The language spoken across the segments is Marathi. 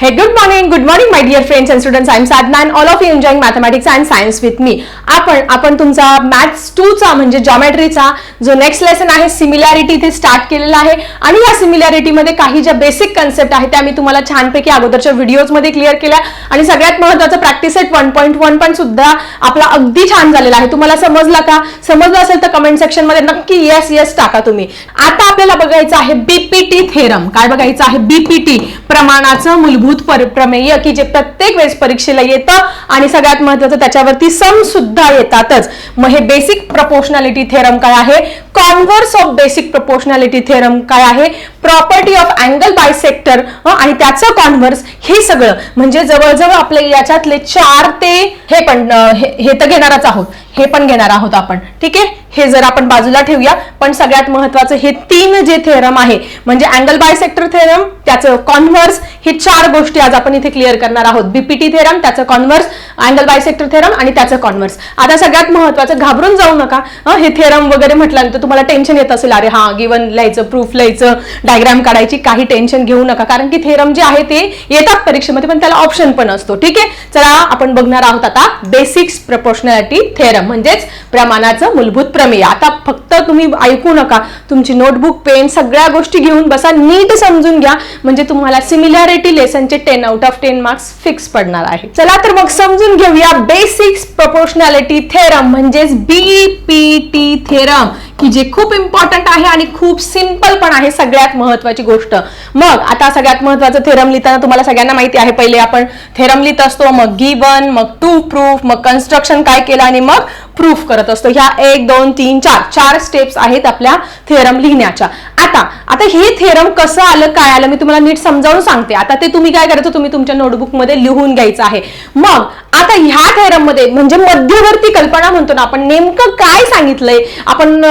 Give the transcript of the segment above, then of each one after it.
Hey, good morning, good morning, my dear friends and students. I'm Sadna and all of you enjoying mathematics and science with me. आपण आपण तुमचा मॅथ्स टूचा म्हणजे जॉमेट्रीचा जो नेक्स्ट लेसन आहे सिमिलॅरिटी इथे स्टार्ट केलेला आहे. आणि या सिमिलॅरिटीमध्ये काही ज्या बेसिक कन्सेप्ट आहेत त्या मी तुम्हाला छानपैकी अगोदरच्या व्हिडिओजमध्ये क्लिअर केल्या. आणि सगळ्यात महत्त्वाचं practice set one point one पण सुद्धा आपला अगदी छान झालेला आहे. तुम्हाला समजला का? समजलं असेल तर कमेंट सेक्शनमध्ये नक्की येस येस टाका तुम्ही. आता आपल्याला बघायचं आहे बीपीटी थेरम काय बघायचं आहे? बीपीटी प्रमाणाचं मूलभूत मूलभूत प्रमेय की जे प्रत्येक वेळेस परीक्षेला येतं आणि सगळ्यात महत्वाचं त्याच्यावरती सम सुद्धा येतातच. मग हे बेसिक प्रपोर्शनॅलिटी थेरम काय आहे? Converse of basic proportionality theorem काय आहे? प्रॉपर्टी ऑफ अँगल बायसेक्टर आणि त्याचं कॉन्व्हर्स हे सगळं म्हणजे जवळजवळ आपले याच्यातले चार ते हे पण हे हे तर घेणारच आहोत. हे पण घेणार आहोत आपण. ठीक आहे? हे जर आपण बाजूला ठेवूया पण सगळ्यात महत्वाचं हे तीन जे थेरम आहे म्हणजे अँगल बायसेक्टर थेरम त्याचं कॉन्व्हर्स हे चार गोष्टी आज आपण इथे क्लिअर करणार आहोत. बीपीटी थेरम त्याचं कॉन्व्हर्स अँगल बायसेक्टर थेरम आणि त्याचं कॉन्व्हर्स आता सगळ्यात महत्वाचं घाबरून जाऊ नका. हे थेरम वगैरे म्हटल्यानंतर तुम्हाला टेन्शन येत असेल. अरे हा गिवन लिहायचं प्रूफ लिहायचं डायग्राम काढायची काही टेन्शन घेऊ नका. कारण की थेरम जे आहे ते येतात परीक्षेमध्ये पण त्याला ऑप्शन पण असतो. ठीक आहे? चला आपण बघणार आहोत आता बेसिक्स प्रपोर्शनॅलिटी थेरम म्हणजेच प्रमाणाचं मूलभूत प्रमेय. आता फक्त तुम्ही ऐकू नका. तुमची नोटबुक पेन सगळ्या गोष्टी घेऊन बसा. नीट समजून घ्या. म्हणजे तुम्हाला similarity लेसनचे ten out of ten marks fix पडणार आहे. चला तर मग समजून घेऊया बेसिक्स प्रपोर्शनॅलिटी थेरम म्हणजेच बीपीटी थेरम की जे खूप इम्पॉर्टंट आहे आणि खूप सिंपल पण आहे सगळ्यात महत्वाची गोष्ट. मग आता सगळ्यात महत्वाचं थेरम लिहिताना तुम्हाला सगळ्यांना माहिती आहे. पहिले आपण थेरम लिहित असतो मग गिवन मग टू प्रूफ मग कन्स्ट्रक्शन काय केलं आणि मग प्रूफ करत असतो. ह्या एक दोन तीन चार चार स्टेप्स आहेत आपल्या थेरम लिहिण्याच्या. आता आता हे थेरम कसं आलं काय आलं मी तुम्हाला नीट समजावून सांगते. आता ते तुम्ही काय करायचं तुम्ही तुमच्या नोटबुकमध्ये लिहून घ्यायचं आहे. मग आता ह्या थेरममध्ये म्हणजे मध्यवर्ती कल्पना म्हणतो ना आपण नेमकं काय सांगितलंय? आपण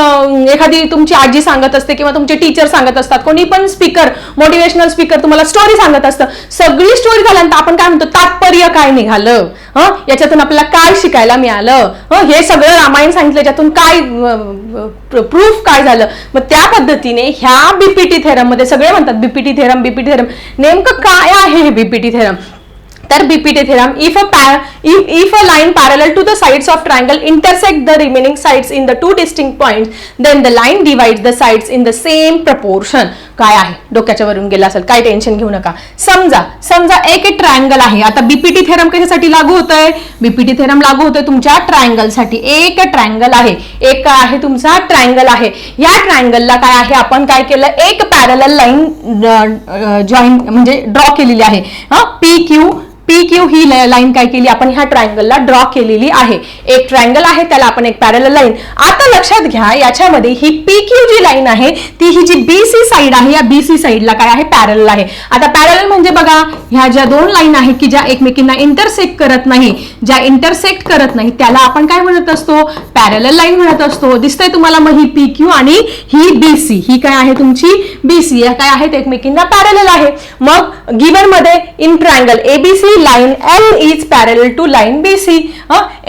एखादी तुमची आजी सांगत असते किंवा तुमचे टीचर सांगत असतात कोणी पण स्पीकर मोटिवेशनल स्पीकर तुम्हाला स्टोरी सांगत असतं. सगळी स्टोरी झाल्यानंतर आपण काय म्हणतो तात्पर्य काय निघालं? हं? याच्यातून आपल्याला काय शिकायला मिळालं? हं? हे सगळं रामायण सांगितलं याच्यातून काय प्रूफ काय झालं? मग त्या पद्धतीने ह्या बीपीटी थेरममध्ये सगळे म्हणतात बीपीटी थेरम बीपीटी थेरम. नेमकं काय आहे हे बीपीटी थेरम? तर BPT theorem if a if if a line parallel to the sides of triangle intersect the remaining sides in the two distinct points then the line divides the sides in the same proportion. काय आहे? डोक्याच्या वरून गेला असेल काय टेन्शन घेऊ नका. समजा समजा एक एक ट्रायंगल आहे. आता बीपीटी थेरम कशासाठी लागू होतंय? बीपीटी थेरम लागू होतोय तुमच्या ट्रायंगलसाठी एक ट्रायंगल आहे. एक काय आहे? तुमचा ट्रायंगल आहे. या ट्रायंगलला काय आहे? आपण काय केलं? एक पॅरल लाईन जॉईन म्हणजे ड्रॉ केलेली आहे. हा? पी क्यू पी क्यू ही लाईन काय केली? आपण ह्या ट्रायंगलला ड्रॉ केलेली आहे. एक ट्रायंगल आहे त्याला आपण एक पॅरल लाईन आता लक्षात घ्या याच्यामध्ये ही पी क्यू जी लाईन आहे ती ही जी बी सी साईड आहे या बी सी साईडला काय आहे? पॅरल आहे. आता पॅरल म्हणजे बघा ह्या ज्या दोन लाईन आहेत की ज्या एकमेकींना इंटरसेक्ट करत नाही ज्या इंटरसेक्ट करत नाही त्याला आपण काय म्हणत असतो? पॅरल लाईन म्हणत असतो. दिसतंय तुम्हाला मग ही पी क्यू आणि ही बी सी ही काय आहे तुमची बी सी या काय आहेत? एकमेकींना पॅरल आहे. मग गिवनमध्ये in triangle ABC line L is parallel to line B C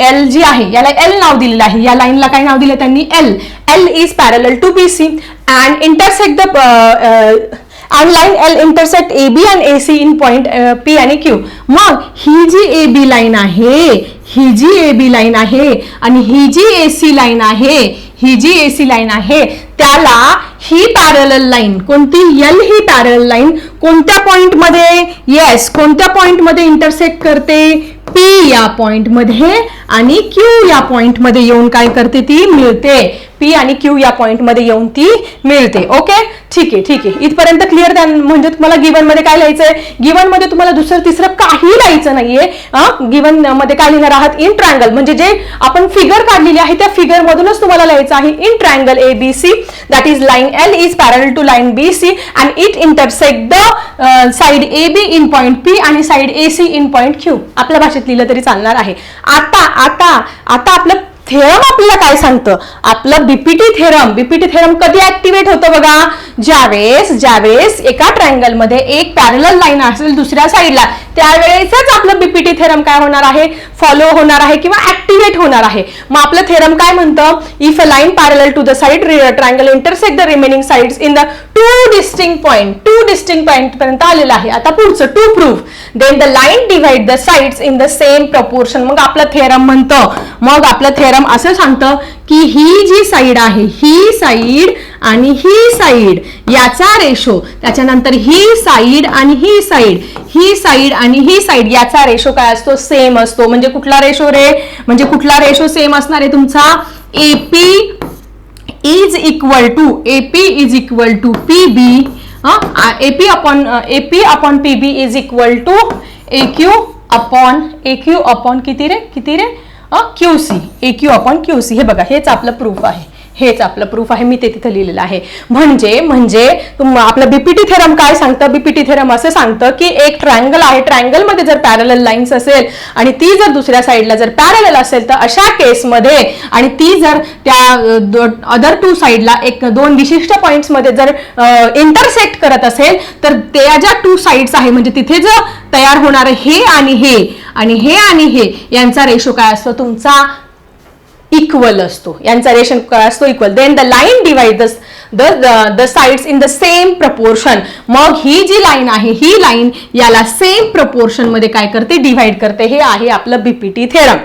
L जी आहे याला एल नाव दिलेलं आहे. या लाईनला काय नाव दिलं त्यांनी? L L is parallel to B C and intersect the and line L intersect A B and A C in point P आणि क्यू मग ही जी ए बी लाईन आहे ही जी ए बी लाईन आहे आणि ही जी ए सी लाईन आहे ही जी ए सी लाईन आहे त्याला ही पॅरल लाईन कोणती एल ही पॅरल लाईन कोणत्या पॉईंटमध्ये येस कोणत्या पॉईंटमध्ये इंटरसेक्ट करते? पी या पॉईंटमध्ये आणि क्यू या पॉईंटमध्ये येऊन काय करते ती? मिळते. पी आणि क्यू या पॉईंटमध्ये येऊन ती मिळते. ओके ठीक आहे ठीक आहे. इथपर्यंत क्लिअर त्या म्हणजे तुम्हाला गिवनमध्ये काय लिहायचंय? गिवनमध्ये तुम्हाला दुसरं तिसरं काही लिहायचं नाहीये. गिवनमध्ये काय लिहिणार आहात? इन ट्रायंगल म्हणजे जे आपण फिगर काढलेली आहे त्या फिगर मधूनच तुम्हाला लिहायचं आहे. In triangle A B C that is line L is parallel to line B C and it intersect the side A B in point P आणि side A C in point Q आपल्या भाषेत लिहिलं तरी चालणार आहे. आता आता आता आपलं थेरम आपल्याला काय सांगतं? आपलं बीपीटी थेरम बीपीटी थेरम कधी ऍक्टिव्हेट होतं बघा? ज्यावेळेस ज्यावेळेस एका ट्रायंगलमध्ये एक पॅरल लाईन असेल दुसऱ्या साईडला त्यावेळेसच आपलं बीपीटी थेरम काय होणार आहे? फॉलो होणार आहे किंवा ऍक्टिव्हेट होणार आहे. मग आपलं थेरम काय म्हणतं? If a line parallel to the side triangle intersect the remaining side in the two distinct point two distinct point पर्यंत आलेलं आहे. आता पुढचं to proof then the line divide the sides in the same proportion मग आपलं थेरम म्हणतं. मग आपलं थेरम असं सांगतं की ही जी साईड आहे ही साईड आणि ही साईड याचा रेशो त्याच्यानंतर ही साईड आणि ही साईड ही साईड आणि ही साईड याचा रेशो काय असतो? सेम असतो. म्हणजे कुठला रेशो रे? म्हणजे कुठला रेशो सेम असणार आहे तुमचा? AP is equal to AP is equal to P B AP upon AP upon P B is equal to A Q upon A Q upon किती रे? किती रे? Q C A Q upon Q C हे बघा हेच आपलं प्रूफ आहे. हेच आपलं प्रूफ आहे. मी ते तिथं लिहिलेलं आहे. म्हणजे म्हणजे आपलं बीपीटी थेरम काय सांगतं? बीपीटी थेरम असं सांगतं की एक ट्रायंगल आहे. ट्रायंगलमध्ये जर पॅरल लाईन्स असेल आणि ती जर दुसऱ्या साईडला जर पॅरल असेल तर अशा केसमध्ये आणि ती जर त्या अदर टू साईडला एक दोन विशिष्ट पॉइंट्समध्ये जर इंटरसेक्ट करत असेल तर त्या ज्या टू साईड्स आहे म्हणजे तिथे जर तयार होणार हे आणि हे आणि हे आणि हे यांचा रेशो काय असतो? तुमचा इक्वल असतो. यांचा रेशन काय असतो? Equal then the line divide the the sides in the same proportion मग ही जी लाईन आहे ही लाईन याला सेम प्रपोर्शनमध्ये काय करते? डिवाइड करते. हे आहे आपलं बीपीटी थेरम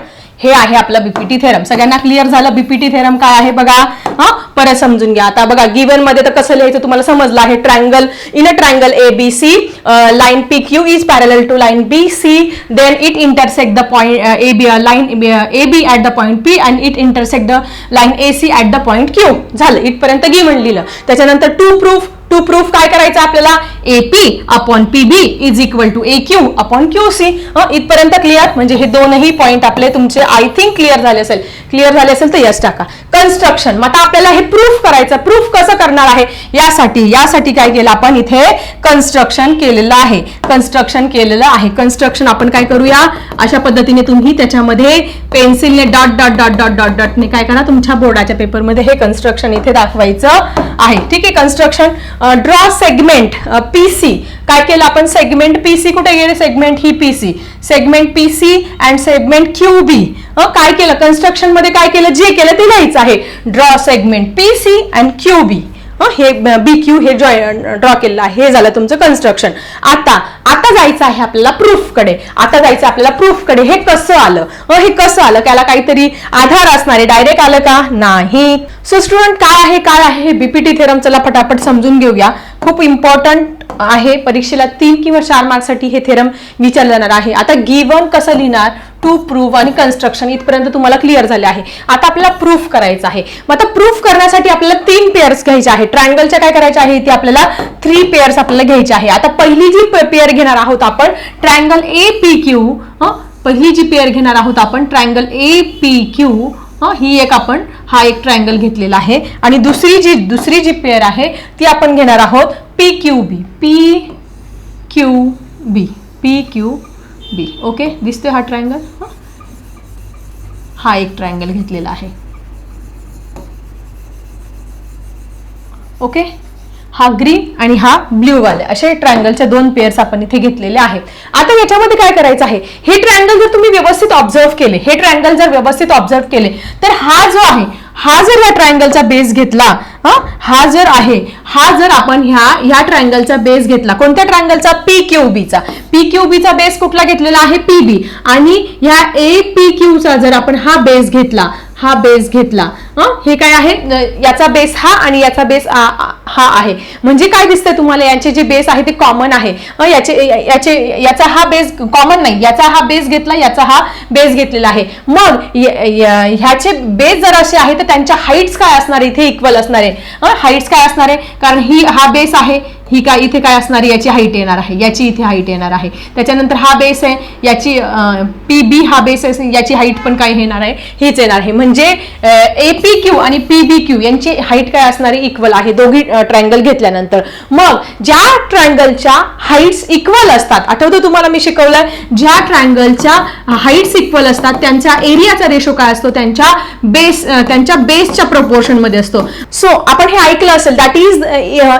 हे आहे आपलं बीपीटी थेरम सगळ्यांना क्लिअर झालं बीपीटी थेरम काय आहे बघा? हा? परत समजून घ्या. आता बघा गिवनमध्ये तर कसं लिहायचं तुम्हाला समजलं आहे? Triangle in a triangle A B C line P Q is parallel to line B C then it intersect the point A B line A B at the point P and it intersect the line A C at the point Q झालं. इथपर्यंत गिवन लिहिलं. त्याच्यानंतर टू प्रूफ टू प्रूफ काय करायचं आपल्याला? AP upon PB is equal to A Q upon Q C इथपर्यंत क्लिअर म्हणजे हे दोनही पॉईंट आपले तुमचे आय थिंक क्लिअर झाले असेल. क्लिअर झाले असेल तर यस टाका. कन्स्ट्रक्शन मग आता आपल्याला हे प्रूफ करायचं. प्रूफ कसं करणार आहे? यासाठी यासाठी काय केलं आपण? इथे कन्स्ट्रक्शन केलेलं आहे. कन्स्ट्रक्शन केलेलं आहे. कन्स्ट्रक्शन आपण काय करूया? अशा पद्धतीने तुम्ही त्याच्यामध्ये पेन्सिलने dot dot dot dot dot डॉटने काय करा? तुमच्या बोर्डाच्या पेपरमध्ये हे कन्स्ट्रक्शन इथे दाखवायचं आहे. ठीक आहे कन्स्ट्रक्शन ड्रॉ सेगमेंट पीसी काय केलं आपण? सेगमेंट पीसी कुठे गेले? Segment he PC segment PC and segment Q B काय केलं? कन्स्ट्रक्शनमध्ये काय केलं? जे केलं ते लिहायचं आहे. Draw segment PC and Q B हे बी क्यू हे ड्रॉ केलेलं आहे. हे झालं तुमचं कन्स्ट्रक्शन आता जायचं आहे आपल्याला प्रूफकडे. आता जायचं आपल्याला प्रूफकडे. हे कसं आलं? अ, हे कसं आलं? त्याला काहीतरी आधार असणार आहे. डायरेक्ट आलं का? नाही. सो स्टुडंट काय आहे? काय आहे? हे बीपीटी थेरम चला फटाफट समजून घेऊया. खूप इम्पॉर्टंट आहे. परीक्षेला तीन किंवा चार मार्कसाठी हे थेरम विचारलं जाणार आहे. आता गिवन कसं लिहिणार? टू प्रूफ आणि कन्स्ट्रक्शन इथपर्यंत तुम्हाला क्लिअर झाले आहे. आता आपल्याला प्रूफ करायचं आहे. मग आता प्रूफ करण्यासाठी आपल्याला तीन पेअर्स घ्यायचे आहे ट्रायंगलच्या काय करायचे आहे? ते आपल्याला थ्री पेअर्स आपल्याला घ्यायचे आहे. आता पहिली जी पेअर घेणार आहोत आपण ट्रायंगल ए पी क्यू पहिली जी पेअर घेणार आहोत आपण ट्रायंगल ए पी क्यू ही एक आपण हा एक ट्रायंगल घेतलेला आहे. आणि दुसरी जी दुसरी जी पेअर आहे ती आपण घेणार आहोत P Q B P Q B P Q B okay दिसतोय हा ट्रायंगल हा? एक ट्रायंगल घेतलेला आहे. ओके हा ग्रीन आणि हा ब्ल्यू वाले. असे ट्रायंगलच्या दोन पेअर्स आपण इथे घेतलेले आहेत. आता याच्यामध्ये काय करायचं आहे? हे ट्रायंगल जर तुम्ही व्यवस्थित ऑब्झर्व केले हे ट्रायंगल जर व्यवस्थित ऑब्झर्व केले तर हा जो आहे हा जर या ट्रायंगलचा बेस घेतला हा हा जर आहे हा जर आपण ह्या ह्या ट्रायंगलचा बेस घेतला कोणत्या ट्रायंगलचा पी क्यू बीचा पी क्यू बीचा बेस कुठला घेतलेला आहे? पी बी आणि ह्या ए पी क्यूचा जर आपण हा बेस घेतला हा बेस घेतला. हे? काय आहे? याचा बेस हा आणि याचा बेस आ- आ- हा आहे. म्हणजे काय दिसतंय तुम्हाला? यांचे जे बेस आहे ते कॉमन आहे. याचे याचे याचा हा बेस कॉमन नाही. याचा हा बेस घेतला याचा हा बेस घेतलेला आहे. मग ह्याचे बेस जर असे आहे तर त्यांच्या हाईट्स काय असणार? इथे इक्वल असणार आहे. हाईट्स काय असणार आहे? कारण ही हा बेस आहे. ही काय इथे काय असणार याची हाईट येणार आहे याची इथे हाईट येणार आहे. त्याच्यानंतर हा बेस आहे याची पी बी हा बेस आहे याची हाईट पण काय येणार आहे हेच येणार आहे. म्हणजे ए पी क्यू आणि पी बी क्यू यांची हाईट काय असणार आहे इक्वल आहे. दोघी ट्रायंगल घेतल्यानंतर. मग ज्या ट्रायंगलच्या हाईट्स इक्वल असतात आठवतं तुम्हाला मी शिकवलं? ज्या ट्रायंगलच्या हाईट्स इक्वल असतात त्यांचा एरियाचा रेशो काय असतो? त्यांच्या बेस त्यांच्या बेसच्या प्रपोर्शनमध्ये असतो. सो आपण हे ऐकलं असेल that is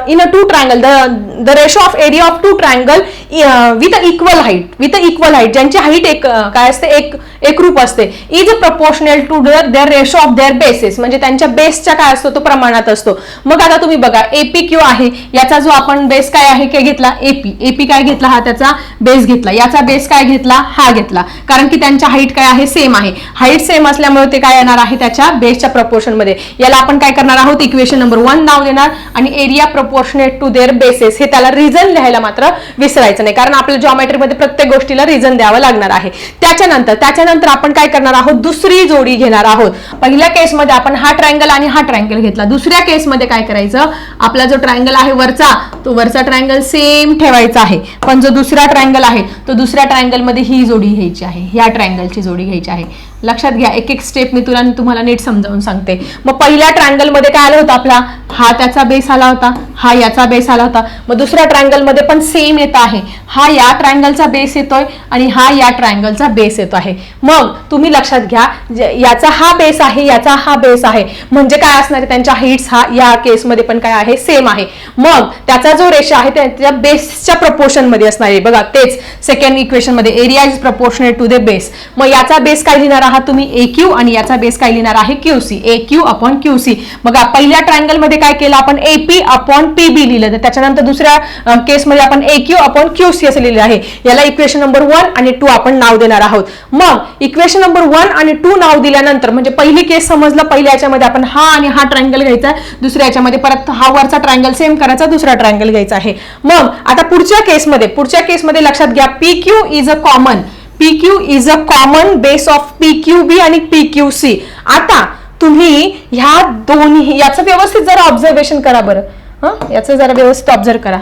in a two triangle the the ratio of area of two triangle with equal height with equal height ज्यांची हाईट एक काय असते? एक एकरूप असते. Is proportional to their ratio of their bases म्हणजे त्यांच्या बेसच्या काय असतो? तो प्रमाणात असतो. मग आता तुम्ही बघा एपी क्यू आहे याचा जो आपण बेस काय आहे काय घेतला? एपी एपी काय घेतला? हा त्याचा बेस घेतला. याचा बेस काय घेतला? हा घेतला. कारण की त्यांच्या हाईट काय आहे? सेम आहे. हाईट सेम असल्यामुळे ते काय येणार आहे? त्याच्या बेसच्या प्रपोर्शनमध्ये. याला आपण काय करणार आहोत? इक्वेशन नंबर वन नाव देणार आणि area proportionate to their bases हे त्याला रिझन लिहायला मात्र विसरायचं नाही. कारण आपल्या जॉमेट्रीमध्ये प्रत्येक गोष्टीला रिझन द्यावं लागणार आहे. त्याच्यानंतर त्याच्यानंतर आपण काय करणार आहोत? दुसरी जोडी घेणार आहोत. पहिल्या केसमध्ये आपण हा ट्रायंगल आणि हा ट्रायंगल घेतला. दुसऱ्या केसमध्ये काय करायचं? आपला जो ट्रायंगल आहे वरचा तो वरचा ट्रायंगल सेम ठेवायचा आहे. पण जो दुसरा ट्रायंगल आहे तो दुसऱ्या ट्रायंगलमध्ये ही जोडी घ्यायची आहे. ह्या ट्रायंगलची जोडी घ्यायची आहे. लक्षात घ्या एक एक स्टेप मी तुला तुम्हाला नीट समजावून सांगते. मग पहिल्या ट्रायंगलमध्ये काय आलं होतं आपला? हा त्याचा बेस आला होता हा याचा बेस आला होता. मग दुसऱ्या ट्रायंगलमध्ये पण सेम येत आहे. हा या ट्रायंगलचा बेस येतोय आणि हा या ट्रायंगलचा बेस येतो आहे. मग तुम्ही लक्षात घ्या याचा हा बेस आहे याचा हा बेस आहे. म्हणजे काय असणार आहे? त्यांच्या हिट्स हा या केसमध्ये पण काय आहे? सेम आहे. मग त्याचा जो रेषा आहे त्याच्या बेसच्या प्रपोर्शनमध्ये असणार आहे. बघा तेच सेकंड इक्वेशनमध्ये area is proportionate to the base मग याचा बेस काय लिहिणार आहात? तुम्ही ए क्यू आणि याचा बेस काय लिहिणार आहे? QC A Q upon QC बघा पहिल्या ट्रायंगलमध्ये काय केलं आपण? A P upon P B लिहिलं. तर त्याच्यानंतर दुसऱ्या केसमध्ये आपण ए क्यू अपॉन क्यूसी असं लिहिलं आहे. याला इक्वेशन नंबर वन आणि टू आपण नाव देणार आहोत. मग इक्वेशन नंबर वन आणि टू नाव दिल्यानंतर म्हणजे पहिली केस समजलं पहिल्या याच्यामध्ये आपण हा आणि हा ट्रायंगल घ्यायचा दुसऱ्या याच्यामध्ये परत हा वरचा ट्रायंगल सेम करायचा दुसरा ट्रायंगल घ्यायचा आहे. मग आता पुढच्या केसमध्ये पुढच्या केसमध्ये लक्षात घ्या P Q is a common PQ is a common base of P Q B आणि PQC आता तुम्ही ह्या दोन्ही याचं व्यवस्थित जरा ऑब्झर्वेशन करा बरं. हां? याचं जरा व्यवस्थित ऑब्झर्व करा.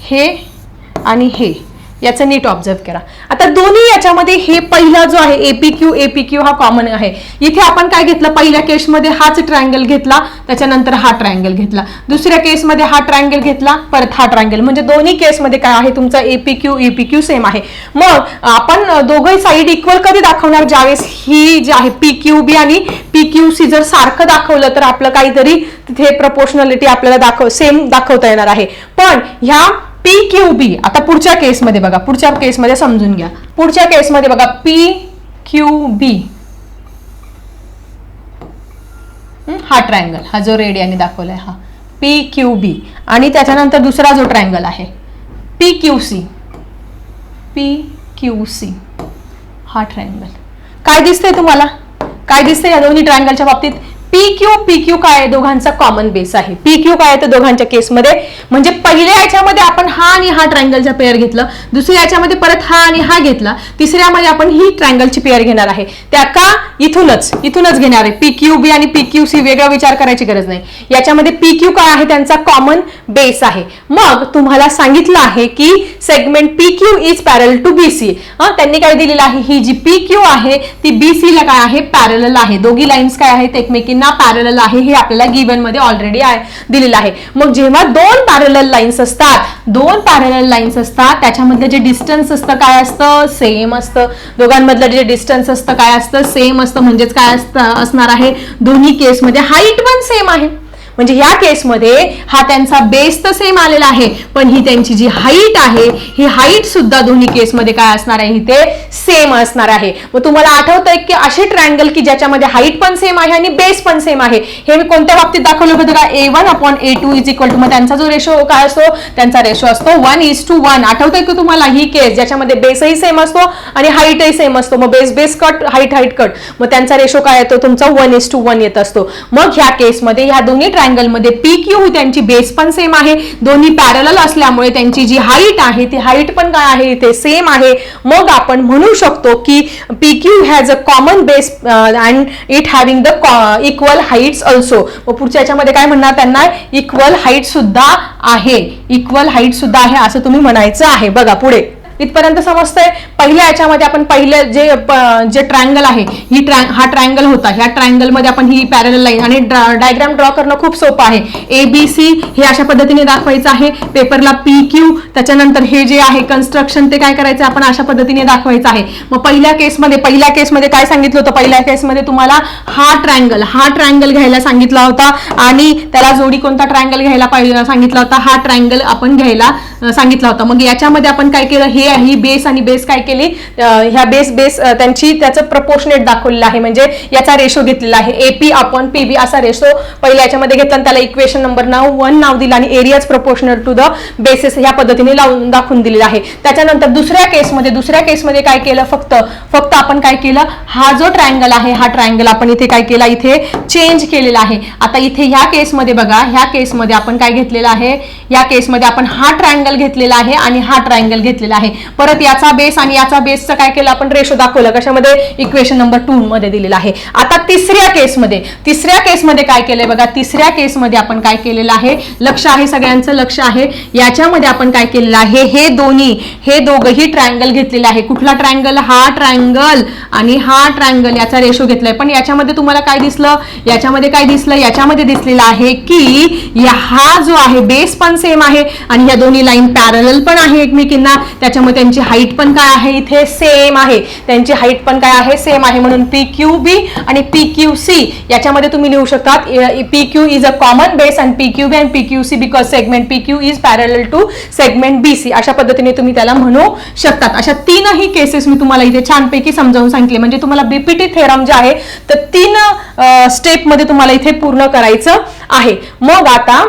हे आणि हे. याचं नीट ऑब्झर्व करा. आता दोन्ही याच्यामध्ये हे पहिला जो आहे एपी क्यू एपी क्यू हा कॉमन आहे. इथे आपण काय घेतलं? पहिल्या केसमध्ये हाच ट्रायंगल घेतला त्याच्यानंतर हा ट्रायंगल घेतला. दुसऱ्या केसमध्ये हा ट्रायंगल घेतला परत हा ट्रायंगल म्हणजे दोन्ही केसमध्ये काय आहे? तुमचा AP Q AP Q same आहे. मग आपण दोघंही साईड इक्वल कधी दाखवणार? ज्यावेळेस ही जी आहे पी क्यू बी आणि पी क्यू सी जर सारखं दाखवलं तर आपलं काहीतरी तिथे प्रपोर्शनॅलिटी आपल्याला दाखव सेम दाखवता येणार आहे. पण ह्या पी क्यू बी. आता पुढच्या केसमध्ये बघा पुढच्या केसमध्ये समजून घ्या. पुढच्या केसमध्ये बघा पी क्यू बी. हा? ट्रायंगल हा जो रेड याने दाखवलाय हा. P Q B. आणि त्याच्यानंतर दुसरा जो ट्रायंगल आहे P Q C. P Q C. हा ट्रायंगल काय दिसतंय तुम्हाला? काय दिसतंय या दोन्ही ट्रायंगलच्या बाबतीत? पी क्यू पी क्यू काय दोघांचा कॉमन बेस आहे. पी क्यू काय आहे? तर दोघांच्या केसमध्ये म्हणजे पहिल्या याच्यामध्ये आपण हा आणि हा ट्रायंगलचा पेअर घेतलं. दुसऱ्या याच्यामध्ये परत हा आणि हा घेतला. तिसऱ्यामध्ये आपण ही ट्रायंगलची पेअर घेणार आहे. त्या का? इथूनच. इथूनच घेणार आहे. पी क्यू बी आणि पी क्यू सी वेगळा विचार करायची गरज नाही. याच्यामध्ये पी क्यू काय आहे? त्यांचा कॉमन बेस आहे. मग तुम्हाला सांगितलं आहे की segment P Q is parallel to B C त्यांनी काय दिलेलं आहे? ही जी पी क्यू आहे ती बी ला काय आहे? पॅरल आहे. दोघी लाईन्स काय आहेत? एकमेकींना पॅरल आहे हे आपल्याला गिवनमध्ये ऑलरेडी दिलेलं आहे. मग जेव्हा दोन पॅरल लाईन्स असतात दोन पॅरल लाईन्स असतात त्याच्यामधलं जे डिस्टन्स असतं काय असतं? सेम असतं. दोघांमधलं जे डिस्टन्स असतं काय असतं? सेम असतं. म्हणजेच काय असतं असणार आहे? दोन्ही केसमध्ये हाईट पण सेम आहे. म्हणजे ह्या केसमध्ये हा त्यांचा बेस तर सेम आलेला आहे पण ही त्यांची जी हाईट आहे ही हाईट सुद्धा दोन्ही केसमध्ये काय असणार आहे? इथे सेम असणार आहे. मग तुम्हाला आठवतंय की असे ट्रायंगल की ज्याच्यामध्ये हाईट पण सेम आहे आणि बेस पण सेम आहे? हे मी कोणत्या बाबतीत दाखवलं होतं? का A one upon A two is equal to मग त्यांचा जो रेशो काय असतो? त्यांचा रेशो असतो वन इज टू वन आठवतंय की तुम्हाला ही केस ज्याच्यामध्ये बेसही सेम असतो आणि हाईटही सेम असतो. मग base base cut height height cut मग त्यांचा रेशो काय येतो? तुमचा वन इज टू वन येत असतो. मग ह्या केसमध्ये ह्या दोन्ही ट्रायंगलमध्ये पी क्यू त्यांची बेस पण सेम आहे. दोन्ही पॅरल असल्यामुळे त्यांची जी हाईट आहे ती हाईट पण काय आहे इथे सेम आहे. मग आपण म्हणू शकतो की P Q has a common base and it having the equal heights also मग पुढच्या याच्यामध्ये काय म्हणणार त्यांना? इक्वल हाईट सुद्धा आहे. इक्वल हाईट सुद्धा आहे असं तुम्ही म्हणायचं आहे. बघा पुढे. इथपर्यंत समजतंय. पहिल्या याच्यामध्ये आपण पहिले जे जे ट्रायंगल आहे ही ट्रा हा ट्रायंगल होता. ह्या ट्रायंगलमध्ये आपण ही पॅरल लाईन आणि डायग्राम ड्रॉ करणं खूप सोपं आहे. ए बी सी हे अशा पद्धतीने दाखवायचं आहे. पेपरला पी क्यू त्याच्यानंतर हे जे आहे कन्स्ट्रक्शन ते काय करायचं आपण अशा पद्धतीने दाखवायचं आहे. मग पहिल्या केसमध्ये पहिल्या केसमध्ये काय सांगितलं होतं? पहिल्या केसमध्ये तुम्हाला हा ट्रायंगल हा ट्रायंगल घ्यायला सांगितला होता आणि त्याला जोडी कोणता ट्रायंगल घ्यायला पाहिजे सांगितला होता? हा ट्रायंगल आपण घ्यायला सांगितला होता. मग याच्यामध्ये आपण काय केलं? हे ही बेस आणि बेस काय केली? ह्या बेस बेस त्यांची त्याचं प्रपोर्शनेट दाखवलेलं आहे. म्हणजे याचा रेशो घेतलेला आहे. एपी अपॉन पीबी असा रेशो पहिल्या याच्यामध्ये घेतला आणि त्याला इक्वेशन नंबर नाव वन नाव दिलं आणि areas proportional to the bases ह्या पद्धतीने लावून दाखवून दिलेला आहे. त्याच्यानंतर दुसऱ्या केसमध्ये दुसऱ्या केसमध्ये काय केलं? फक्त फक्त आपण काय केलं? हा जो ट्रायंगल आहे हा ट्रायंगल आपण इथे काय केला? इथे चेंज केलेला आहे. आता इथे ह्या केसमध्ये बघा ह्या केसमध्ये आपण काय घेतलेलं आहे? या केसमध्ये आपण हा ट्रायंगल घेतलेला आहे आणि हा ट्रायंगल घेतलेला आहे. परत याचा बेस आणि याचा बेसचं काय केलं आपण रेशो दाखवलं कशामध्ये? इक्वेशन नंबर टू मध्ये दिलेला आहे. आता तिसऱ्या केसमध्ये तिसऱ्या केसमध्ये काय केलंय बघा? तिसऱ्या केसमध्ये आपण काय केलेलं आहे? लक्ष आहे सगळ्यांचं लक्ष आहे. याच्यामध्ये आपण काय केलेलं आहे? हे दोन्ही हे दोघही ट्रायंगल घेतलेले आहे. कुठला ट्रायंगल हा ट्रायंगल आणि हा ट्रायंगल याचा रेशो घेतलाय. पण याच्यामध्ये तुम्हाला काय दिसलं? याच्यामध्ये काय दिसलं? याच्यामध्ये दिसलेलं आहे की हा जो आहे बेस पण सेम आहे. आणि या दोन्ही लाईन पॅरल पण आहे एकमेकींना. त्याच्यामध्ये त्यांची हाईट पण काय आहे? इथे सेम आहे. त्यांची हाईट पण काय आहे? सेम आहे. म्हणून पी क्यू बी आणि पी क्यू सी याच्यामध्ये तुम्ही लिहू शकतात. P Q is a common base and P Q B and P Q C because segment P Q is parallel to segment B C अशा पद्धतीने तुम्ही त्याला म्हणू शकतात. अशा तीनही केसेस मी तुम्हाला इथे छानपैकी समजावून सांगितले. म्हणजे तुम्हाला बीपीटी थेरम जे आहे तर तीन स्टेपमध्ये तुम्हाला इथे पूर्ण करायचं आहे. मग आता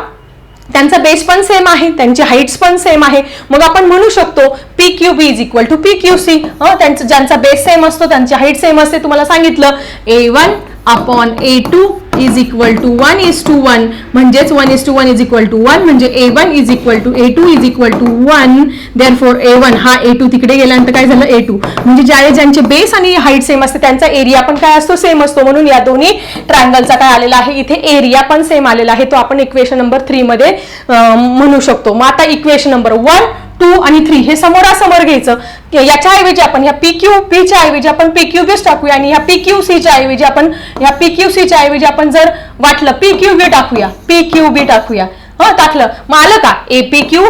त्यांचा बेस पण सेम आहे त्यांची हाईट्स पण सेम आहे. मग आपण म्हणू शकतो P Q B is equal to P Q C त्यांचा ज्यांचा बेस सेम असतो त्यांची हाईट सेम असते तुम्हाला सांगितलं. A one upon A two is equal to one is to one. म्हणजेच one is to one is equal to one. म्हणजे A one is equal to A two is equal to one. Therefore A one हा ए टू तिकडे गेल्यानंतर काय झालं? A two. म्हणजे ज्या ज्यांचे बेस आणि हाईट सेम असते त्यांचा एरिया पण काय असतो? सेम असतो. म्हणून या दोन्ही ट्रायंगलचा काय आलेला आहे? इथे एरिया पण सेम आलेला आहे. तो आपण इक्वेशन नंबर थ्रीमध्ये म्हणू शकतो. मग आता इक्वेशन नंबर वन टू आणि थ्री हे समोरासमोर घ्यायचं. याच्या ऐवजी आपण ह्या पी क्यू पीच्या ऐवजी आपण पी क्यू बीच टाकूया आणि ह्या पी क्यू सीच्या ऐवजी आपण ह्या पी क्यू सीच्या ऐवजी आपण जर वाटलं पी क्यू बी टाकूया. पी क्यू बी टाकूया. हं टाकलं. मग आलं का A P Q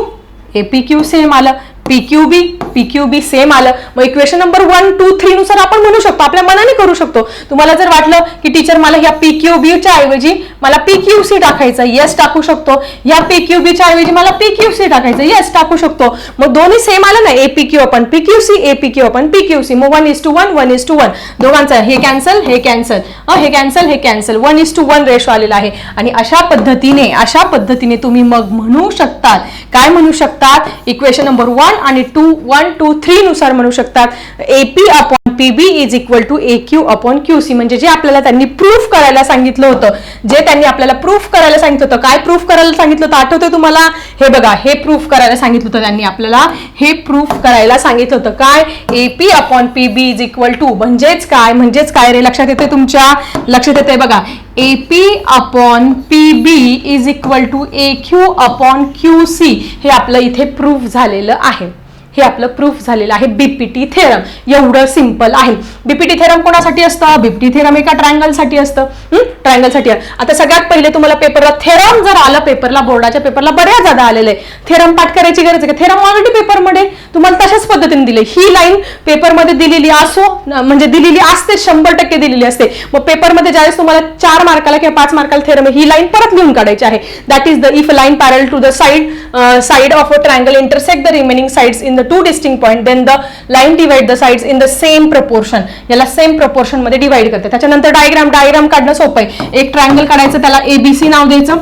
A P Q same आलं P Q B P Q B same आलं. मग equation number one two three नुसार आपण म्हणू शकतो आपल्या मनाने करू शकतो. तुम्हाला जर वाटलं की टीचर मला ह्या पी क्यू बीच्या ऐवजी मला पी क्यू सी टाकायचं येस टाकू शकतो. या पी क्यू बीच्या ऐवजी मला पी क्यू सी टाकायचं येस टाकू शकतो. मग दोन्ही सेम आलं ना ए पी क्यू आपण. P Q C A P Q आपण. पी क्यू सी मग one is to one one is to one दोघांचं हे कॅन्सल हे कॅन्सल हे कॅन्सल हे cancel one is to one ratio आलेला आहे. आणि अशा पद्धतीने अशा पद्धतीने तुम्ही मग म्हणू शकतात. काय म्हणू शकतात? इक्वेशन नंबर वन आणि टू वन टू थ्री नुसार म्हणू शकतात. A P upon P B is equal to A Q upon Q C म्हणजे जे आपल्याला त्यांनी प्रूफ करायला सांगितलं होतं जे त्यांनी आपल्याला प्रूफ करायला सांगितलं होतं काय प्रूफ करायला सांगितलं होतं आठवतं तुम्हाला? हे बघा हे प्रूफ करायला सांगितलं होतं त्यांनी आपल्याला. हे प्रूफ करायला सांगितलं होतं. काय? A P upon P B is equal to म्हणजेच काय? म्हणजेच काय रे? लक्षात येते तुमच्या? लक्षात येते बघा. A P upon P B is equal to A Q upon Q C हे आपलं इथे प्रूफ झालेलं आहे. हे आपलं प्रूफ झालेलं आहे. बीपीटी थेरम एवढं सिंपल आहे. बीपीटी थेरम कोणासाठी असतं? बीपीटी थेरम एका ट्रायंगलसाठी असतं. ट्रायंगलसाठी आता सगळ्यात पहिले तुम्हाला पेपरला थेरम जर आलं पेपरला बोर्डाच्या पेपरला बऱ्याच जादा आलेलं आहे थेरम पाठ करायची गरज आहे का? थेरम ऑलरेडी पेपरमध्ये तुम्हाला तशाच पद्धतीने दिले ही लाईन पेपरमध्ये दिलेली असो म्हणजे दिलेली असते शंभर टक्के दिलेली असते. मग पेपरमध्ये ज्यावेळेस तुम्हाला चार मार्काला किंवा पाच मार्काला थेरम ही लाईन परत लिहून काढायची आहे. That is the if line parallel to the side side of a triangle intersect the remaining sides in the two distinct point then the line divide the sides in the same proportion याला सेम प्रपोर्शनमध्ये डिवाइड करते. त्याच्यानंतर डायग्राम डायग्राम काढणं सोपं आहे. एक ट्रायंगल काढायचं त्याला एबीसी नाव द्यायचं.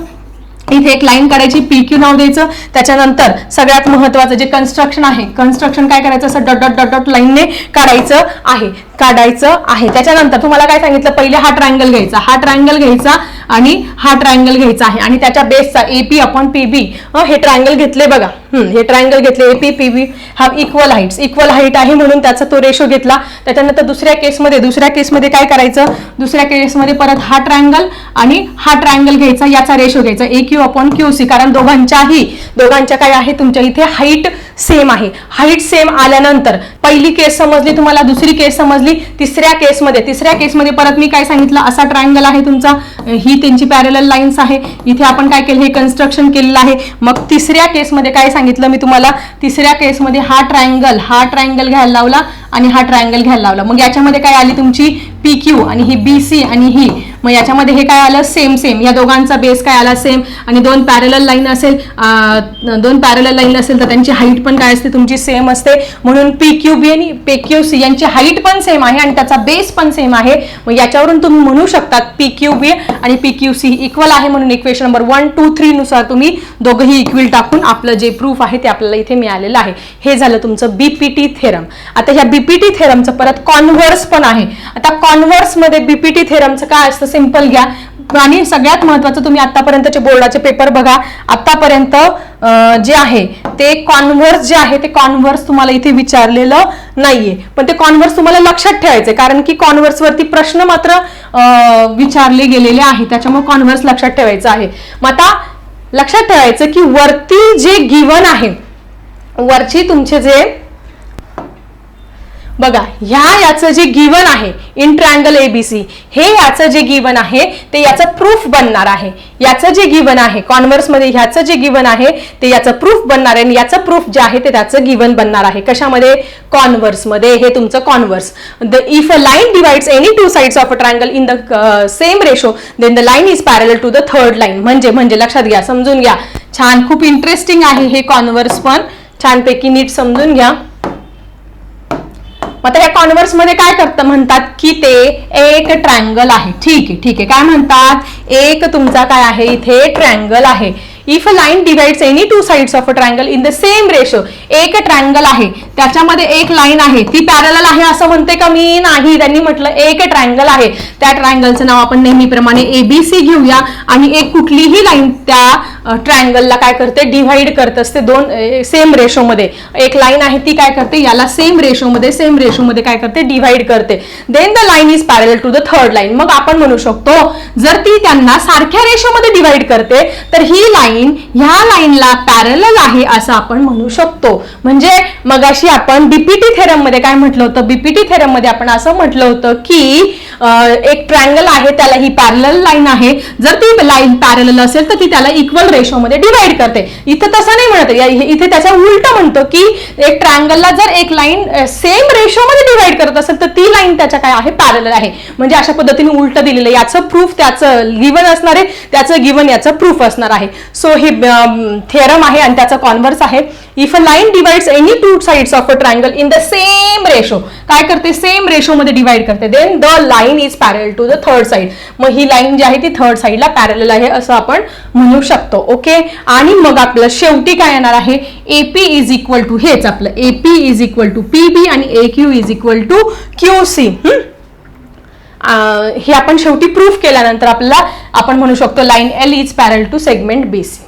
इथे एक लाईन काढायची पी क्यू नाव द्यायचं. त्याच्यानंतर सगळ्यात महत्वाचं जे कन्स्ट्रक्शन आहे कन्स्ट्रक्शन काय करायचं? असं डॉट डॉट डॉट डॉट लाईनने काढायचं आहे. काढायचं आहे. त्याच्यानंतर तुम्हाला काय सांगितलं? पहिले हा ट्रायंगल घ्यायचा. हा ट्रायंगल घ्यायचा आणि हा ट्रायंगल घ्यायचा आहे. आणि त्याच्या बेसचा एपी अपॉन पी बी हे ट्रायंगल घेतले बघा. हे ट्रायंगल घेतले एपी पी बी हा इक्वल हाईट्स इक्वल हाईट आहे म्हणून त्याचा तो रेशो घेतला. त्याच्यानंतर दुसऱ्या केसमध्ये दुसऱ्या केसमध्ये काय करायचं? दुसऱ्या केसमध्ये परत हा ट्रायंगल आणि हा ट्रायंगल घ्यायचा. याचा रेशो घ्यायचा. A Q upon Q C कारण दोघांच्याही दोघांच्या काय आहे तुमच्या इथे हाईट सेम आहे. हाईट सेम आल्यानंतर पहिली केस समजली तुम्हाला दुसरी केस समजली तिसऱ्या केसमध्ये तिसऱ्या केसमध्ये परत मी काय सांगितलं? असा ट्रायंगल आहे तुमचा. ही त्यांची पॅरेलल लाईन्स आहे. इथे आपण काय केलं? हे कन्स्ट्रक्शन केलेलं आहे. मग तिसऱ्या केसमध्ये काय सांगितलं मी तुम्हाला? तिसऱ्या केसमध्ये हा ट्रायंगल हा ट्रायंगल घ्यायला लावला आणि हा ट्रायंगल घ्यायला लावला. मग याच्यामध्ये काय आली तुमची? पी क्यू आणि ही बी सी आणि ही. मग याच्यामध्ये हे काय आलं? सेम सेम या दोघांचा बेस काय आला? सेम आणि दोन पॅरल लाईन असेल दोन पॅरल लाईन असेल तर त्यांची हाईट पण काय असते? तुमची सेम असते. म्हणून पी क्यू बी आणि पी क्यू सी यांची हाईट पण सेम आहे आणि त्याचा बेस पण सेम आहे. मग याच्यावरून तुम्ही म्हणू शकतात पी क्यू बी आणि पी क्यू सी इक्वल आहे म्हणून equation number one two three नुसार तुम्ही दोघंही इक्वल टाकून आपलं जे प्रूफ आहे ते आपल्याला इथे मिळालेलं आहे. हे झालं तुमचं बीपीटी थेरम आता ह्या बीपीटी थेरमचं परत कॉन्व्हर्स पण आहे. आता कॉन्व्हर्समध्ये बीपीटी थेरमचं काय असतं? सिंपल घ्या. आणि सगळ्यात महत्वाचं तुम्ही आतापर्यंतचे बोर्डाचे पेपर बघा. आतापर्यंत जे आहे ते कॉन्व्हर्स जे आहे ते कॉन्व्हर्स तुम्हाला इथे विचारलेलं नाहीये. पण ते कॉन्व्हर्स तुम्हाला लक्षात ठेवायचे कारण की कॉन्व्हर्स वरती प्रश्न मात्र विचारले गेलेले आहे त्याच्यामुळे कॉन्व्हर्स लक्षात ठेवायचं आहे. मग आता लक्षात ठेवायचं की वरती जे गिवन आहे वरची तुमचे जे बघा ह्या याचं जे गिवन आहे इन ट्रँगल एबीसी हे याचं जे गिवन आहे ते याचं प्रूफ बनणार आहे. याचं जे गिवन आहे कॉन्व्हर्समध्ये ह्याचं जे गिवन आहे ते याचं प्रूफ बनणार आहे. आणि याचं प्रूफ जे आहे ते त्याचं गिवन बनणार आहे. कशामध्ये? कॉन्व्हर्समध्ये हे तुमचं converse the if a line divides any two sides of a triangle in the same ratio then the line is parallel to the third line म्हणजे म्हणजे लक्षात घ्या समजून घ्या. छान खूप इंटरेस्टिंग आहे हे कॉन्व्हर्स पण. छानपैकी नीट समजून घ्या. मग आता या कॉन्व्हर्समध्ये काय करतं? म्हणतात की ते एक ट्रायंगल आहे. ठीक आहे ठीक आहे. काय म्हणतात? एक तुमचा काय आहे? इथे ट्रायंगल आहे. If a line divides any two sides of a triangle in the same ratio एक ट्रायंगल आहे त्याच्यामध्ये एक लाईन आहे ती पॅरल आहे असं म्हणते का? मी नाही. त्यांनी म्हटलं एक ट्रायंगल आहे. त्या ट्रायंगलचं नाव आपण नेहमीप्रमाणे एबीसी घेऊया. आणि एक कुठलीही लाईन त्या ट्रायंगलला काय करते? डिव्हाइड करत असते दोन सेम रेशोमध्ये एक लाईन आहे ती काय करते? याला सेम रेशोमध्ये सेम रेशोमध्ये काय करते? डिव्हाइड करते. Then the line is parallel to the third line मग आपण म्हणू शकतो जर ती त्यांना सारख्या रेशोमध्ये डिव्हाइड करते तर ही लाईन लाईन ह्या लाईनला पॅरल आहे असं आपण म्हणू शकतो. म्हणजे मगाशी आपण बीपीटी थेरममध्ये काय म्हटलं होतं? बीपीटी थेरममध्ये आपण असं म्हटलं होतं की एक ट्रँगल आहे त्याला ही पॅरल लाईन आहे. जर ती लाईन पॅरल असेल तर ती त्याला इक्वल रेशोमध्ये डिवाइड करते. इथं तसं नाही म्हणत. या- इथे त्याच्या उलट म्हणतो की एक ट्रायंगलला जर एक लाईन सेम रेशोमध्ये डिवाइड करत असेल तर ती लाईन त्याच्या काय आहे? पॅरल आहे. म्हणजे अशा पद्धतीने उलट दिलेलं आहे. याचं प्रूफ त्याचं गिवन असणार आहे. त्याचं गिवन याचं प्रूफ असणार आहे. सो हे थेरम आहे आणि त्याचा कॉन्व्हर्स आहे. If a line divides any two sides of a triangle in the same ratio काय करते? सेम रेशोमध्ये डिवाइड करते. Then the line is parallel to the third side मग ही लाईन जी आहे ती थर्ड साईडला पॅरल आहे असं आपण म्हणू शकतो. ओके आणि मग आपलं शेवटी काय येणार आहे? एपी इज इक्वल टू हेच आपलं. AP is equal to P B आणि A Q is equal to Q C हे? आपण शेवटी प्रूफ केल्यानंतर आपल्याला आपण म्हणू शकतो line L is parallel to segment B C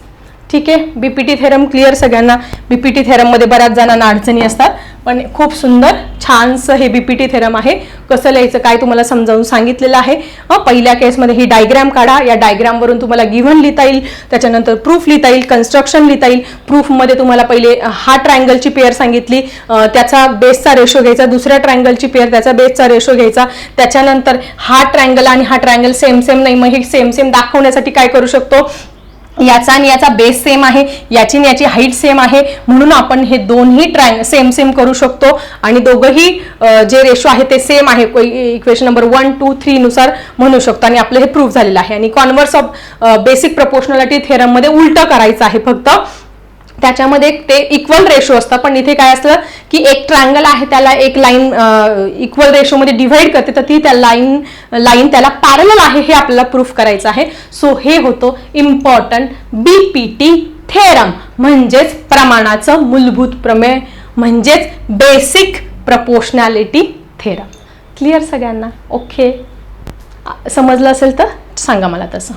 ठीक आहे? बीपीटी थेरम क्लिअर सगळ्यांना. बीपीटी थेरममध्ये बऱ्याच जणांना अडचणी असतात पण खूप सुंदर छानसं हे बीपीटी थेरम आहे. कसं लिहायचं काय तुम्हाला समजावून सांगितलेलं आहे. पहिल्या केसमध्ये ही डायग्रॅम काढा. या डायग्रॅमवरून तुम्हाला गिव्हन लिहिता येईल. त्याच्यानंतर प्रूफ लिहिता येईल कन्स्ट्रक्शन लिहिता येईल. प्रूफमध्ये तुम्हाला पहिले हा ट्रायंगलची पेअर सांगितली. त्याचा बेसचा रेशो घ्यायचा. दुसऱ्या ट्रायंगलची पेअर त्याचा बेसचा रेशो घ्यायचा. त्याच्यानंतर हा ट्रायंगल आणि हा ट्रायंगल सेम सेम नाही. मग हे सेम सेम दाखवण्यासाठी काय करू शकतो? याचा आणि याचा बेस सेम आहे याची आणि याची हाईट सेम आहे. म्हणून आपण हे दोन्ही ट्राय सेम सेम करू शकतो. आणि दोघंही जे रेशो आहे ते सेम आहे. इक्वेशन नंबर वन टू थ्रीनुसार म्हणू शकतो. आणि आपलं हे प्रूफ झालेलं आहे. आणि कॉन्व्हर्स ऑफ बेसिक प्रपोर्शनॅलिटी थेरममध्ये उलटं करायचं आहे फक्त. त्याच्यामध्ये ते इक्वल रेशो असतं. पण इथे काय असतं की एक ट्रायंगल आहे त्याला एक लाईन इक्वल रेशोमध्ये डिव्हाइड करते तर ती त्या लाईन लाईन त्याला पॅरल आहे हे आपल्याला प्रूफ करायचं आहे. सो हे होतं important B P T theorem म्हणजेच प्रमाणाचं मूलभूत प्रमेय म्हणजेच बेसिक प्रपोर्शनॅलिटी थेरम क्लिअर सगळ्यांना? ओके समजलं असेल तर सांगा मला तसं.